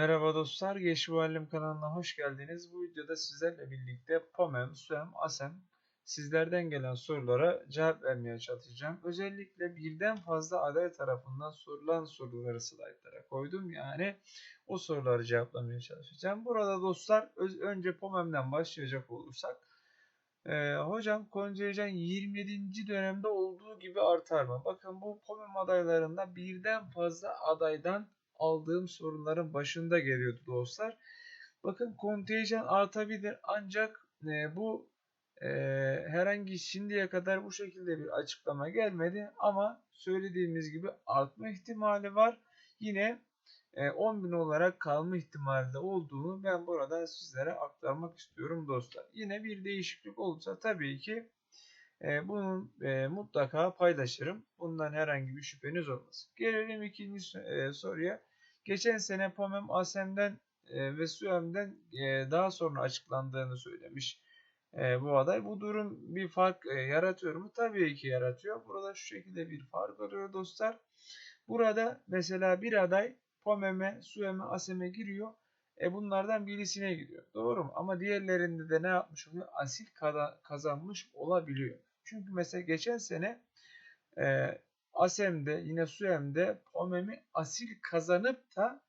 Merhaba dostlar, Geç Muallim kanalına hoş geldiniz. Bu videoda sizlerle birlikte POMEM, SUEM, ASEM sizlerden gelen sorulara cevap vermeye çalışacağım. Özellikle birden fazla aday tarafından sorulan soruları slaytlara koydum. Yani o soruları cevaplamaya çalışacağım. Burada dostlar önce POMEM'den başlayacak olursak ee, hocam kontenjan 27. dönemde olduğu gibi artar mı? Bakın bu POMEM adaylarında birden fazla adaydan aldığım sorunların başında geliyordu dostlar. Bakın kontenjan artabilir ancak e, bu e, herhangi şimdiye kadar bu şekilde bir açıklama gelmedi ama söylediğimiz gibi artma ihtimali var. Yine e, 10.000 olarak kalma ihtimali de olduğunu ben burada sizlere aktarmak istiyorum dostlar. Yine bir değişiklik olursa tabii ki e, bunun e, mutlaka paylaşırım. Bundan herhangi bir şüpheniz olmasın. Gelelim ikinci e, soruya. Geçen sene POMEM ASEM'den e, ve SUEM'den e, daha sonra açıklandığını söylemiş e, bu aday. Bu durum bir fark yaratıyor mu? Tabii ki yaratıyor. Burada şu şekilde bir fark oluyor dostlar. Burada mesela bir aday POMEM'e, SUEM'e, ASEM'e giriyor. E bunlardan birisine gidiyor. Doğru mu? Ama diğerlerinde de ne yapmış oluyor? Asil kazanmış olabiliyor. Çünkü mesela geçen sene ASEM'de yine SUEM'de POMEM'i asil kazanıp da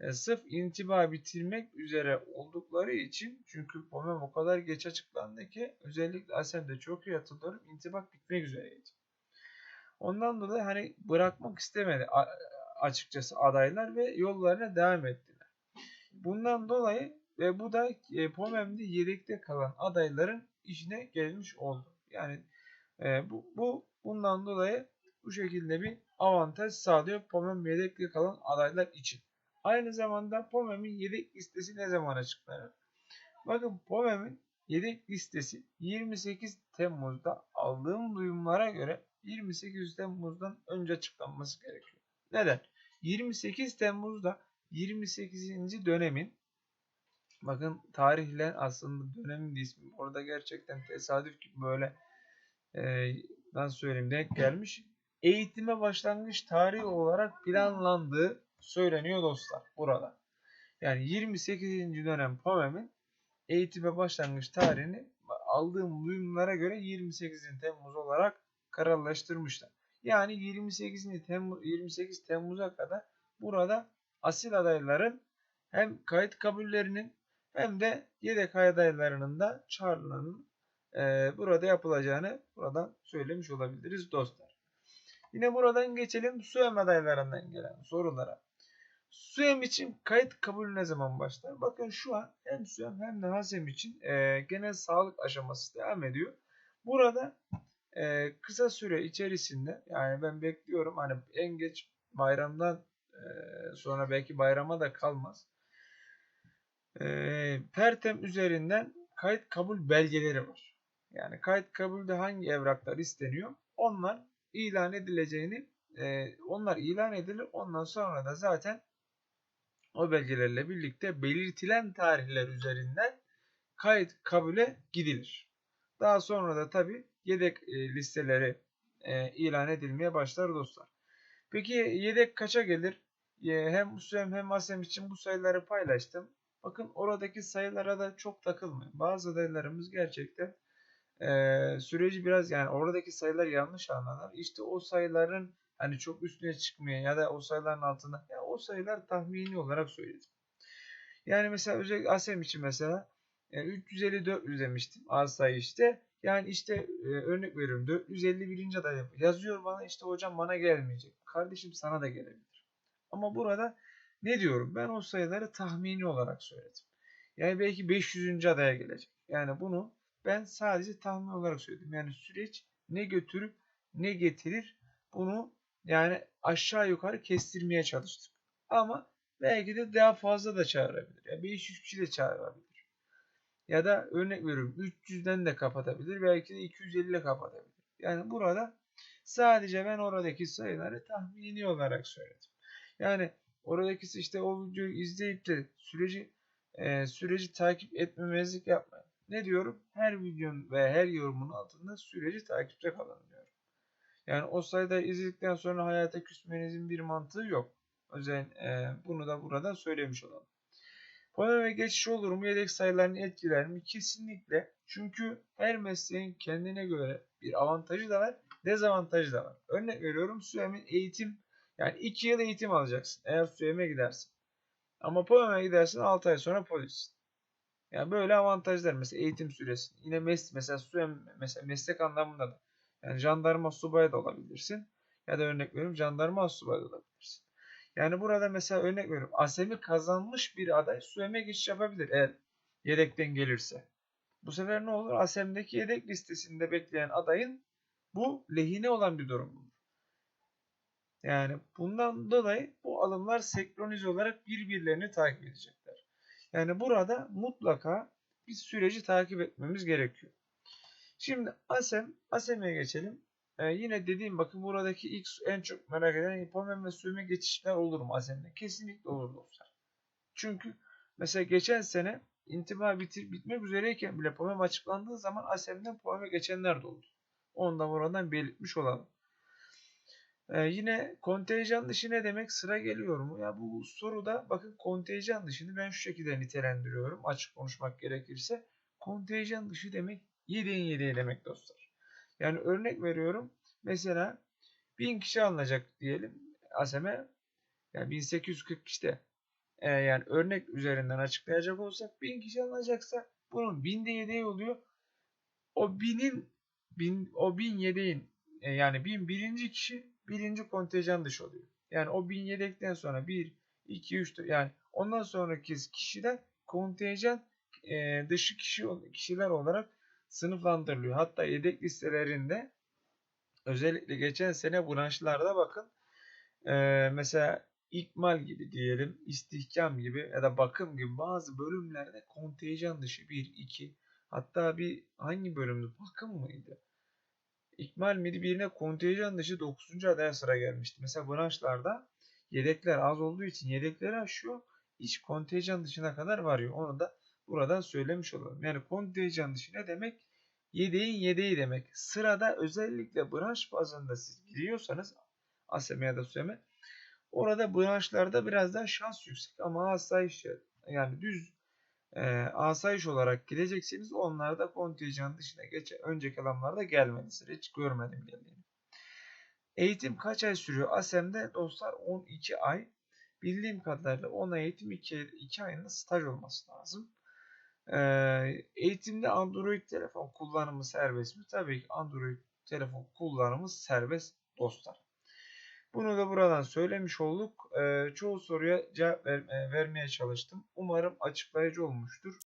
e, sırf intiba bitirmek üzere oldukları için çünkü POMEM o kadar geç açıklandı ki özellikle ASEM'de çok iyi hatırlıyorum intibak bitmek üzereydi. Ondan dolayı hani bırakmak istemedi açıkçası adaylar ve yollarına devam ettiler. Bundan dolayı ve bu da e, POMEM'de yedekte kalan adayların işine gelmiş oldu. Yani e, bu, bu bundan dolayı bu şekilde bir avantaj sağlıyor POMEM yedekli kalan adaylar için. Aynı zamanda POMEM'in yedek listesi ne zaman açıklanır? Bakın POMEM'in yedek listesi 28 Temmuz'da aldığım duyumlara göre 28 Temmuz'dan önce açıklanması gerekiyor. Neden? 28 Temmuz'da 28. dönemin bakın tarihle aslında dönemin ismi orada gerçekten tesadüf gibi böyle e, nasıl söyleyeyim denk gelmiş eğitime başlangıç tarihi olarak planlandığı söyleniyor dostlar burada. Yani 28. dönem POMEM'in eğitime başlangıç tarihini aldığım duyumlara göre 28 Temmuz olarak kararlaştırmışlar. Yani 28. Temmuz 28 Temmuz'a kadar burada asil adayların hem kayıt kabullerinin hem de yedek adaylarının da çağrılarının e, burada yapılacağını buradan söylemiş olabiliriz dostlar. Yine buradan geçelim SUEM adaylarından gelen sorulara. SUEM için kayıt kabul ne zaman başlar? Bakın şu an hem SUEM hem de HASEM için e, genel sağlık aşaması devam ediyor. Burada e, kısa süre içerisinde yani ben bekliyorum hani en geç bayramdan e, sonra belki bayrama da kalmaz. E, Pertem üzerinden kayıt kabul belgeleri var. Yani kayıt kabulde hangi evraklar isteniyor? Onlar ilan edileceğini e, onlar ilan edilir. Ondan sonra da zaten o belgelerle birlikte belirtilen tarihler üzerinden kayıt kabule gidilir. Daha sonra da tabi yedek e, listeleri e, ilan edilmeye başlar dostlar. Peki yedek kaça gelir? E, hem Müslüm hem Asem için bu sayıları paylaştım. Bakın oradaki sayılara da çok takılmayın. Bazı adaylarımız gerçekten e, süreci biraz yani oradaki sayılar yanlış anlanır. İşte o sayıların hani çok üstüne çıkmıyor ya da o sayıların altında ya o sayılar tahmini olarak söyledim. Yani mesela özellikle ASEM için mesela e, 350 demiştim az sayı işte. Yani işte e, örnek veriyorum 451. aday yazıyor bana işte hocam bana gelmeyecek. Kardeşim sana da gelebilir. Ama burada ne diyorum? Ben o sayıları tahmini olarak söyledim. Yani belki 500. adaya gelecek. Yani bunu ben sadece tahmin olarak söyledim. Yani süreç ne götürüp ne getirir bunu yani aşağı yukarı kestirmeye çalıştık. Ama belki de daha fazla da çağırabilir. Yani 500 kişi de çağırabilir. Ya da örnek veriyorum 300'den de kapatabilir. Belki de 250 ile kapatabilir. Yani burada sadece ben oradaki sayıları tahmini olarak söyledim. Yani oradaki işte o videoyu izleyip de süreci e, süreci takip etmemezlik yapmayın. Ne diyorum? Her videonun ve her yorumun altında süreci takipte kalın diyorum. Yani o sayıda izledikten sonra hayata küsmenizin bir mantığı yok. Özel, e, bunu da burada söylemiş olalım. Poleme geçiş olur mu? Yedek sayılarını etkiler mi? Kesinlikle. Çünkü her mesleğin kendine göre bir avantajı da var, dezavantajı da var. Örnek veriyorum SÜEM'in eğitim, yani 2 yıl eğitim alacaksın eğer SÜEM'e gidersin. Ama Poleme gidersin 6 ay sonra polis. Yani böyle avantajlar mesela eğitim süresi. Yine mes mesela SÜEM mesela meslek anlamında da. Yani jandarma subay da olabilirsin. Ya da örnek veriyorum jandarma subay da olabilirsin. Yani burada mesela örnek veriyorum. ASEM'i kazanmış bir aday SÜEM'e geçiş yapabilir eğer yedekten gelirse. Bu sefer ne olur? ASEM'deki yedek listesinde bekleyen adayın bu lehine olan bir durum. Yani bundan dolayı bu alımlar senkronize olarak birbirlerini takip edecekler. Yani burada mutlaka bir süreci takip etmemiz gerekiyor. Şimdi ASEM, ASEM'e geçelim. Ee, yine dediğim bakın buradaki ilk en çok merak eden hipomen ve sürme geçişler olur mu ASEM'de? Kesinlikle olur dostlar. Çünkü mesela geçen sene intiba bitir, bitmek üzereyken bile POMEM açıklandığı zaman ASEM'den POMEM'e geçenler de oldu. Onu da buradan belirtmiş olalım. Ee, yine kontenjan dışı ne demek? Sıra geliyor mu? Ya bu soruda bakın kontenjan dışını ben şu şekilde nitelendiriyorum. Açık konuşmak gerekirse. Kontenjan dışı demek yedeğin yedeği demek dostlar. Yani örnek veriyorum. Mesela 1000 kişi alınacak diyelim ASEM'e. Yani 1840 kişide e, yani örnek üzerinden açıklayacak olsak 1000 kişi alınacaksa bunun 1000'de yedeği oluyor. O 1000'in bin, o 1000 yedeğin e, yani 1000 birinci kişi birinci kontenjan dışı oluyor. Yani o 1000 yedekten sonra 1, 2, 3 yani ondan sonraki kişiler kontenjan e, dışı kişi kişiler olarak sınıflandırılıyor. Hatta yedek listelerinde özellikle geçen sene branşlarda bakın e, mesela ikmal gibi diyelim, istihkam gibi ya da bakım gibi bazı bölümlerde kontenjan dışı 1, 2 hatta bir hangi bölümdü? Bakım mıydı? İkmal miydi? Birine kontenjan dışı 9. adaya sıra gelmişti. Mesela branşlarda yedekler az olduğu için yedekleri aşıyor. iş kontenjan dışına kadar varıyor. Onu da buradan söylemiş olalım. Yani kontenjan dışı ne demek? Yedeğin yedeği demek. Sırada özellikle branş bazında siz giriyorsanız ASEM ya da SÜEM'e orada branşlarda biraz daha şans yüksek ama asayiş yani düz e, asayiş olarak gideceksiniz. Onlar da kontenjan dışına geç önceki alanlarda gelmedi. Sıra hiç görmedim geldiğini. Eğitim kaç ay sürüyor? ASEM'de dostlar 12 ay. Bildiğim kadarıyla 10 eğitim 2, 2 ayında staj olması lazım. Ee, eğitimde Android telefon kullanımı serbest mi? Tabii ki Android telefon kullanımı serbest dostlar. Bunu da buradan söylemiş olduk. Çoğu soruya cevap ver, vermeye çalıştım. Umarım açıklayıcı olmuştur.